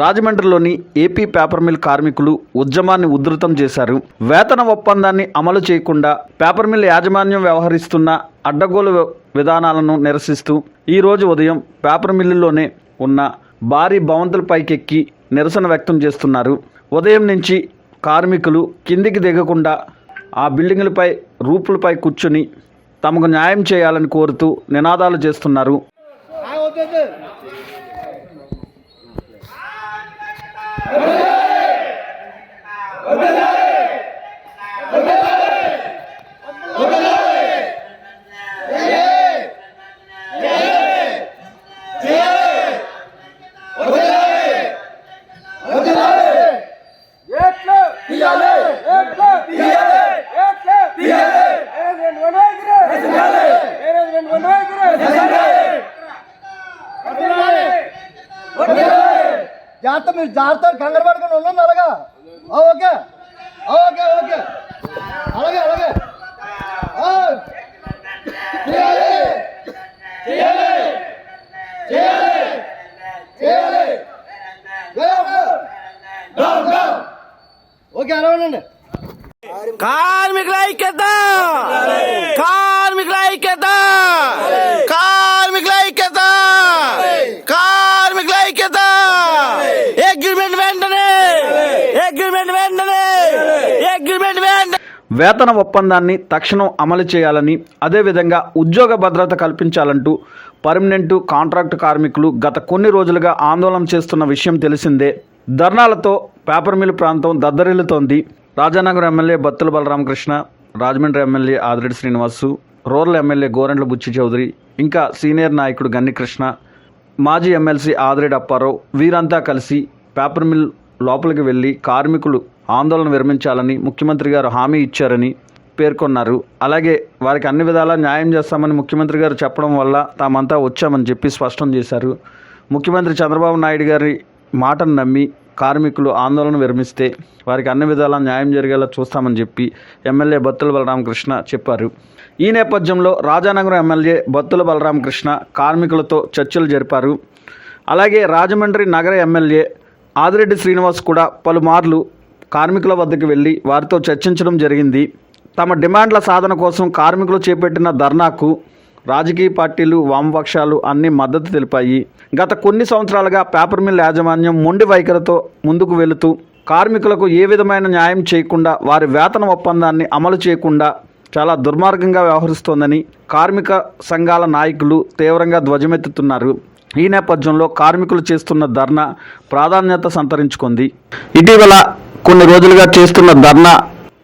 రాజమండ్రిలోని AP paper mill కార్మికులు ఉద్యమాన్ని ఉధృతం చేశారు. వేతన ఒప్పందాన్ని అమలు చేయకుండా పేపర్ మిల్ యాజమాన్యం వ్యవహరిస్తున్న అడ్డగోలు విధానాలను నిరసిస్తూ ఈరోజు ఉదయం పేపర్ మిల్లులోనే ఉన్న భారీ భవంతులపైకెక్కి నిరసన వ్యక్తం చేస్తున్నారు. ఉదయం నుంచి కార్మికులు కిందికి దిగకుండా ఆ బిల్డింగులపై రూపులపై కూర్చుని తమకు న్యాయం చేయాలని కోరుతూ నినాదాలు చేస్తున్నారు. జాగ్రత్త మీరు జాగ్రత్త కంగారు పడుకొని ఉండండి అలాగా. ఓకే. Okay okay. అలాగే అలాగే. ఓకే అలా కార్మికుల ఐక్యత. కార్మికుల ఐక్యత. వేతన ఒప్పందాన్ని తక్షణం అమలు చేయాలని అదేవిధంగా ఉద్యోగ భద్రత కల్పించాలంటూ పర్మనెంట్ కాంట్రాక్ట్ కార్మికులు గత కొన్ని రోజులుగా ఆందోళన చేస్తున్న విషయం తెలిసిందే. ధర్నాలతో పేపర్ మిల్ ప్రాంతం దద్దరిల్లుతోంది. Rajanagaram MLA Battula Balaramakrishna Rajahmundry MLA Adireddy Srinivasu rural MLA Gorantla Butchi Chowdary ఇంకా సీనియర్ నాయకుడు గన్నికృష్ణ మాజీ ఎమ్మెల్సీ ఆదిరెడ్డి అప్పారావు వీరంతా కలిసి పేపర్ మిల్ లోపలికి వెళ్ళి కార్మికులు ఆందోళన విరమించాలని ముఖ్యమంత్రి గారు హామీ ఇచ్చారని పేర్కొన్నారు. అలాగే వారికి అన్ని విధాలా న్యాయం చేస్తామని ముఖ్యమంత్రి గారు చెప్పడం వల్ల తామంతా వచ్చామని చెప్పి స్పష్టం చేశారు. ముఖ్యమంత్రి చంద్రబాబు నాయుడు గారి మాటను నమ్మి కార్మికులు ఆందోళన విరమిస్తే వారికి అన్ని విధాలా న్యాయం జరిగేలా చూస్తామని చెప్పి ఎమ్మెల్యే బత్తుల బలరామకృష్ణ చెప్పారు. ఈ నేపథ్యంలో రాజానగరం ఎమ్మెల్యే బత్తుల బలరామకృష్ణ కార్మికులతో చర్చలు జరిపారు. అలాగే రాజమండ్రి నగర ఎమ్మెల్యే ఆదిరెడ్డి శ్రీనివాస్ కూడా పలుమార్లు కార్మికుల వద్దకు వెళ్ళి వారితో చర్చించడం జరిగింది. తమ డిమాండ్ల సాధన కోసం కార్మికులు చేపట్టిన ధర్నాకు రాజకీయ పార్టీలు వామపక్షాలు అన్ని మద్దతు తెలిపాయి. గత కొన్ని సంవత్సరాలుగా పేపర్ మిల్ యాజమాన్యం మొండి వైఖరితో ముందుకు వెళుతూ కార్మికులకు ఏ విధమైన న్యాయం చేయకుండా వారి వేతన ఒప్పందాన్ని అమలు చేయకుండా చాలా దుర్మార్గంగా వ్యవహరిస్తోందని కార్మిక సంఘాల నాయకులు తీవ్రంగా ధ్వజమెత్తుతున్నారు. ఈ నేపథ్యంలో కార్మికులు చేస్తున్న ధర్నా ప్రాధాన్యత సంతరించుకుంది. ఇటీవల కొన్ని రోజులుగా చేస్తున్న ధర్నా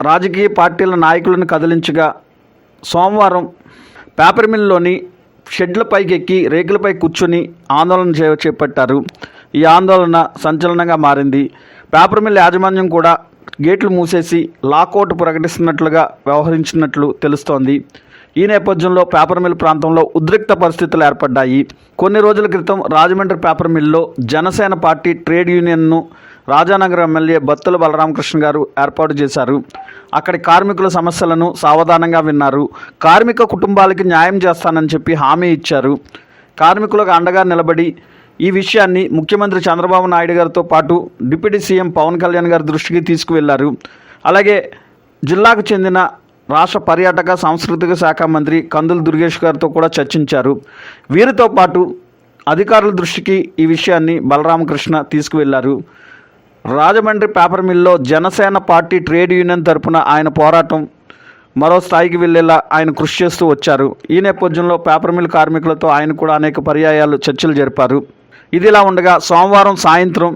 రాజకీయ పార్టీల నాయకులను కదిలించగా సోమవారం పేపర్ మిల్లోని షెడ్లపైకి ఎక్కి రేకులపై కూర్చొని ఆందోళన చే చేపట్టారు. ఈ ఆందోళన సంచలనంగా మారింది. పేపర్ మిల్ యాజమాన్యం కూడా గేట్లు మూసేసి లాకౌట్ ప్రకటిస్తున్నట్లుగా వ్యవహరించినట్లు తెలుస్తోంది. ఈ నేపథ్యంలో పేపర్ మిల్ ప్రాంతంలో ఉద్రిక్త పరిస్థితులు ఏర్పడ్డాయి. కొన్ని రోజుల క్రితం రాజమండ్రి పేపర్ మిల్లో జనసేన పార్టీ ట్రేడ్ యూనియన్ను రాజానగర్ ఎమ్మెల్యే బత్తుల బలరామకృష్ణ గారు ఏర్పాటు చేశారు. అక్కడి కార్మికుల సమస్యలను సావధానంగా విన్నారు. కార్మిక కుటుంబాలకి న్యాయం చేస్తానని చెప్పి హామీ ఇచ్చారు. కార్మికులకు అండగా నిలబడి ఈ విషయాన్ని ముఖ్యమంత్రి చంద్రబాబు నాయుడు గారితో పాటు డిప్యూటీ సీఎం పవన్ కళ్యాణ్ గారి దృష్టికి తీసుకువెళ్ళారు. అలాగే జిల్లాకు చెందిన రాష్ట్ర పర్యాటక సాంస్కృతిక శాఖ మంత్రి కందుల దుర్గేష్ గారితో కూడా చర్చించారు. వీరితో పాటు అధికారుల దృష్టికి ఈ విషయాన్ని బలరామకృష్ణ తీసుకువెళ్ళారు. రాజమండ్రి పేపర్ మిల్లో జనసేన పార్టీ ట్రేడ్ యూనియన్ తరపున ఆయన పోరాటం మరో స్థాయికి వెళ్ళేలా ఆయన కృషి చేస్తూ వచ్చారు. ఈ నేపథ్యంలో పేపర్ మిల్ కార్మికులతో ఆయన కూడా అనేక పర్యాయాలు చర్చలు జరిపారు. ఇదిలా ఉండగా సోమవారం సాయంత్రం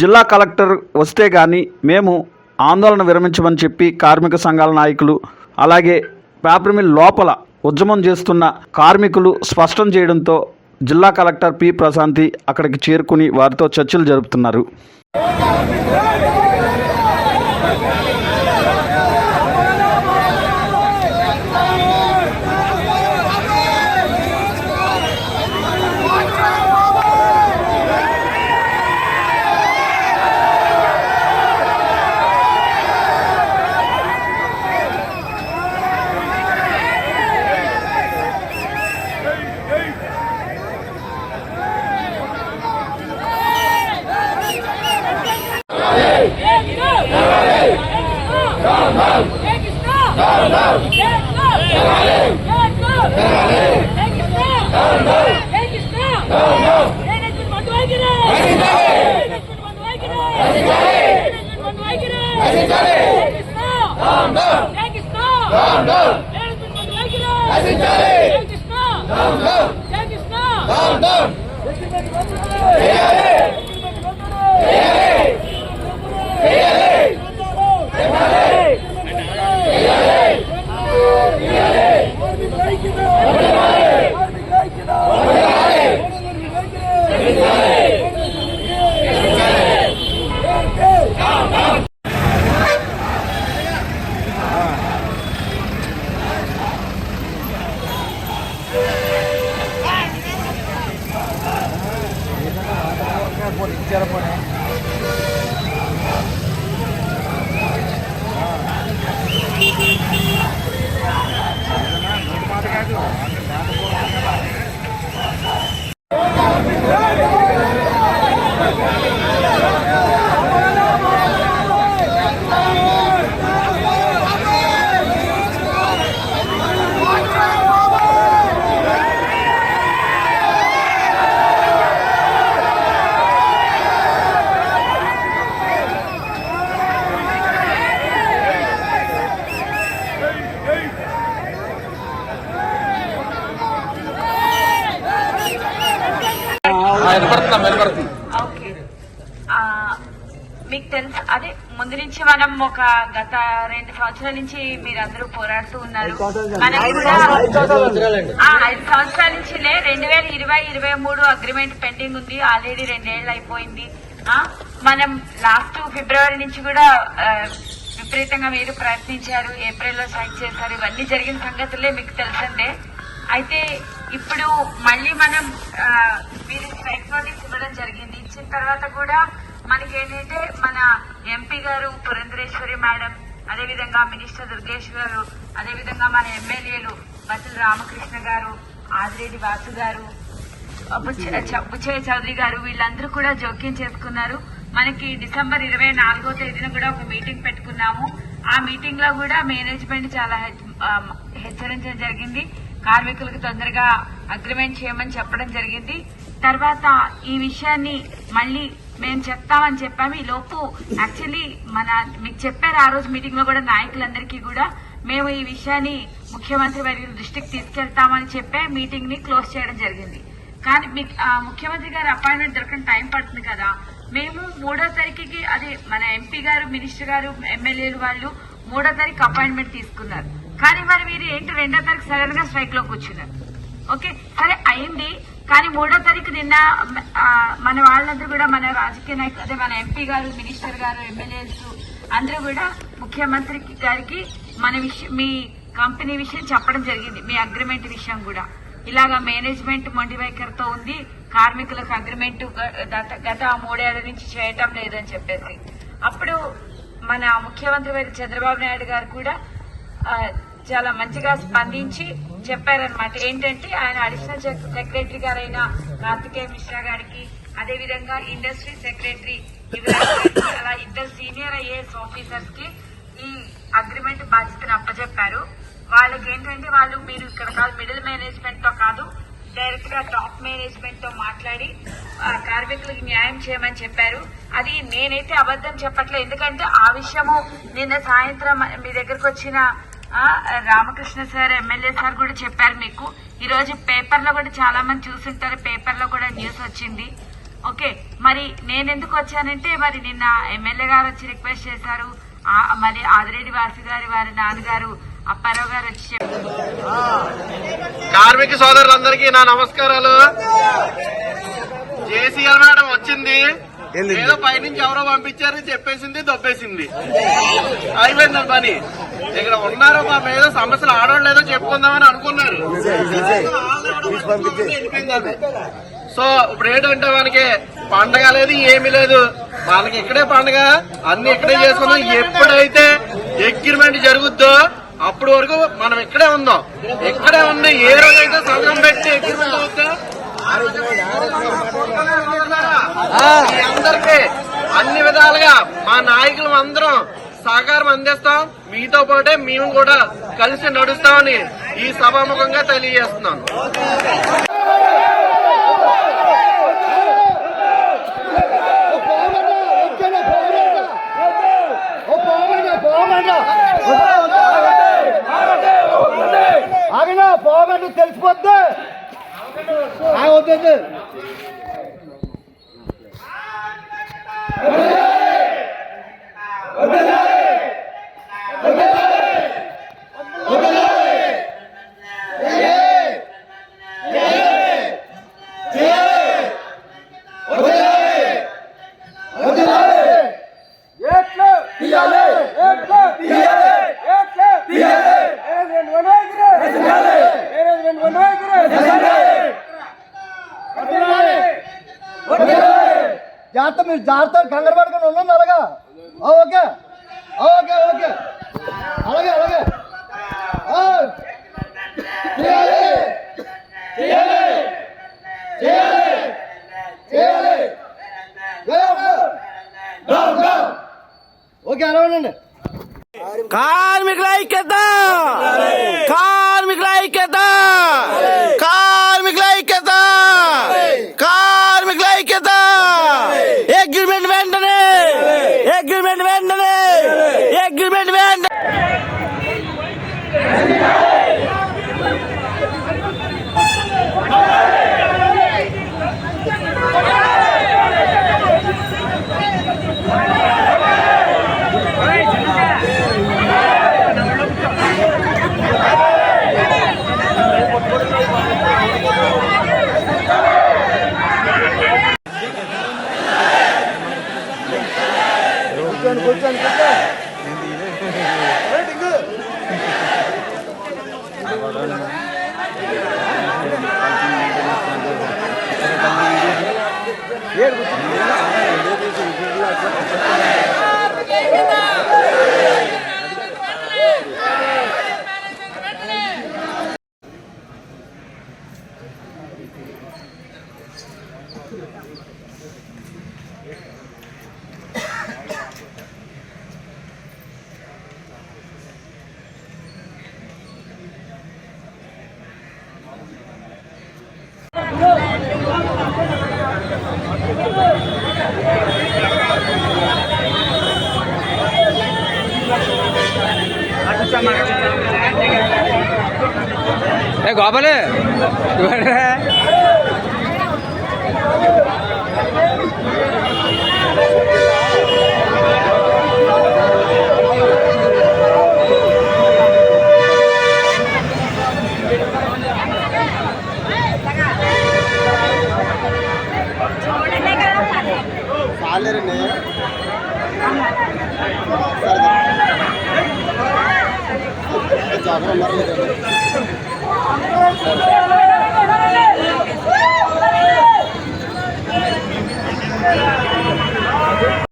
జిల్లా కలెక్టర్ వస్తే కానీ మేము ఆందోళన విరమించమని చెప్పి కార్మిక సంఘాల నాయకులు అలాగే పేపర్ మిల్ లోపల ఉద్యమం చేస్తున్న కార్మికులు స్పష్టం చేయడంతో జిల్లా కలెక్టర్ పి ప్రశాంతి అక్కడికి చేరుకుని వారితో చర్చలు జరుపుతున్నారు. Olha, ఓకే మీకు తెలుసు అదే ముందు నుంచి మనం ఒక గత రెండు సంవత్సరాల నుంచి మీరందరూ పోరాడుతూ ఉన్నారు. మనకి కూడా ఆ, ఐదు సంవత్సరాల నుంచిలే రెండు వేల ఇరవై ఇరవై మూడు అగ్రిమెంట్ పెండింగ్ ఉంది ఆల్రెడీ రెండేళ్ళు అయిపోయింది. ఆ, మనం లాస్ట్ ఫిబ్రవరి నుంచి కూడా విపరీతంగా మీరు ప్రయత్నించారు ఏప్రిల్లో సైన్ చేశారు ఇవన్నీ జరిగిన సంగతులే మీకు తెలిసిందే అయితే ఇప్పుడు మళ్ళీ మనం మీరు స్ట్రైక్ నోటీస్ ఇవ్వడం జరిగింది. ఇచ్చిన తర్వాత కూడా మనకి ఏంటంటే మన ఎంపీ గారు పురంధరేశ్వరి మేడం అదేవిధంగా మినిస్టర్ దుర్గేష్ గారు అదేవిధంగా మన ఎమ్మెల్యేలు బతుల రామకృష్ణ గారు ఆదిరెడ్డి వాసు గారు బుచ్చ- బుచ్చయ్య చౌదరి గారు వీళ్ళందరూ కూడా జోక్యం చేసుకున్నారు. మనకి డిసెంబర్ ఇరవై నాలుగో తేదీన కూడా ఒక మీటింగ్ పెట్టుకున్నాము. ఆ మీటింగ్లో కూడా మేనేజ్మెంట్ చాలా హెచ్చరించడం జరిగింది. కార్మికులకు తొందరగా అగ్రిమెంట్ చేయమని చెప్పడం జరిగింది. తర్వాత ఈ విషయాన్ని మళ్ళీ మేము చెప్తామని చెప్పాము. ఈ లోపు యాక్చువల్లీ మన మీకు చెప్పారు ఆ రోజు మీటింగ్లో కూడా నాయకులందరికీ కూడా మేము ఈ విషయాన్ని ముఖ్యమంత్రి వారి దృష్టికి తీసుకెళ్తామని చెప్పే మీటింగ్ని క్లోజ్ చేయడం జరిగింది. కానీ మీకు ముఖ్యమంత్రి గారి అపాయింట్మెంట్ దొరకని టైం పడుతుంది కదా. మేము మూడో తారీఖుకి అది మన ఎంపీ గారు మినిస్టర్ గారు ఎమ్మెల్యేలు వాళ్ళు మూడో తారీఖు అపాయింట్మెంట్ తీసుకున్నారు. కానీ మరి మీరు ఏంటి రెండో తారీఖు సడన్గా స్ట్రైక్లో కూర్చున్నారు? ఓకే సరే అయింది. కానీ మూడో తారీఖు నిన్న మన వాళ్ళందరూ కూడా మన రాజకీయ నాయకులు అదే మన ఎంపీ గారు మినిస్టర్ గారు ఎమ్మెల్యేస్ అందరూ కూడా ముఖ్యమంత్రి గారికి మన విషయం మీ కంపెనీ విషయం చెప్పడం జరిగింది మీ అగ్రిమెంట్ విషయం కూడా. ఇలాగా మేనేజ్మెంట్ మొండి వైఖరితో ఉంది కార్మికులకు అగ్రిమెంట్ గత- మూడేళ్ళ నుంచి చేయటం లేదని చెప్పేసి. అప్పుడు మన ముఖ్యమంత్రి వారి చంద్రబాబు నాయుడు గారు కూడా చాలా మంచిగా స్పందించి చెప్పారనమాట ఏంటంటే ఆయన అడిషనల్ సెక్రటరీ గారైన కార్తికేయ మిశ్రా గారికి అదేవిధంగా ఇండస్ట్రీ సెక్రటరీ అలా ఇద్దరు సీనియర్ ఐఏఎస్ ఆఫీసర్స్కి ఈ అగ్రిమెంట్ బాధ్యతను అప్పచెప్పారు వాళ్ళకి ఏంటంటే వాళ్ళు మీరు ఇక్కడ కాదు మిడిల్ మేనేజ్మెంట్తో కాదు డైరెక్ట్గా టాప్ మేనేజ్మెంట్తో మాట్లాడి కార్మికులకు న్యాయం చేయమని చెప్పారు. అది నేనైతే అబద్ధం చెప్పట్లేదు. ఎందుకంటే ఆ విషయము నిన్న సాయంత్రం మీ దగ్గరకు వచ్చిన రామకృష్ణ సార్ ఎమ్మెల్యే సార్ కూడా చెప్పారు మీకు. ఈ రోజు పేపర్లో కూడా చాలా మంది చూసుంటారు పేపర్లో కూడా న్యూస్ వచ్చింది. ఓకే మరి నేను ఎందుకు వచ్చానంటే మరి నిన్న ఎమ్మెల్యే గారు వచ్చి రిక్వెస్ట్ చేశారు. మరి ఆదిరెడ్డి వాసు గారి వారి నాన్నగారు అప్పారావు గారు వచ్చి చెప్పారు. కార్మిక సోదరులందరికీ నా నమస్కారాలు. జేసీఎల్ మేడం వచ్చింది. ఏదో? పైనుంచి ఎవరో పంపించారు చెప్పేసింది దొబ్బేసింది. అయిపోయింది పని. ఇక్కడ ఉన్నారు మా మీద సమస్యలు ఆడవాళ్ళు ఏదో చెప్పుకుందామని అనుకున్నారు. సో ఇప్పుడు ఏంటంటే మనకి పండగ లేదు ఏమీ లేదు. వాళ్ళకి ఇక్కడే పండగ అన్ని ఇక్కడే చేసుకుందాం. ఎప్పుడైతే అగ్రిమెంట్ జరుగుద్దో అప్పటి వరకు మనం ఇక్కడే ఉందాం. ఇక్కడే ఉంది ఏ రోజైతే సంఘం పెట్టి అగ్రిమెంట్ అవుతుందో మీ అందరికీ అన్ని విధాలుగా మా నాయకులు అందరం సహకారం అందిస్తాం. మీతో పాటే మేము కూడా కలిసి నడుస్తామని ఈ సభాముఖంగా తెలియజేస్తున్నాను. ఆగనా తెలిసిపోద్ది. ఆగొద్దండి జాగ్రత్త మీరు జాగ్రత్త కంగారు పడుకొని ఉండండి అలాగా. ఓకే. Okay okay. అలాగే అలాగే. ఓకే ఉండండి. కార్మికుల ఐక్యత. కార్మికుల ఐక్యత కార్మికుల ఐక్యత కార్మికుల ఐక్యత అగ్రిమెంట్ వెంటనే అగ్రిమెంట్ వెంటనే అగ్రిమెంట్ వెంటనే కూర్చోండి కూర్చోండి కూర్చోండి గోపాలు జాగ్రత్త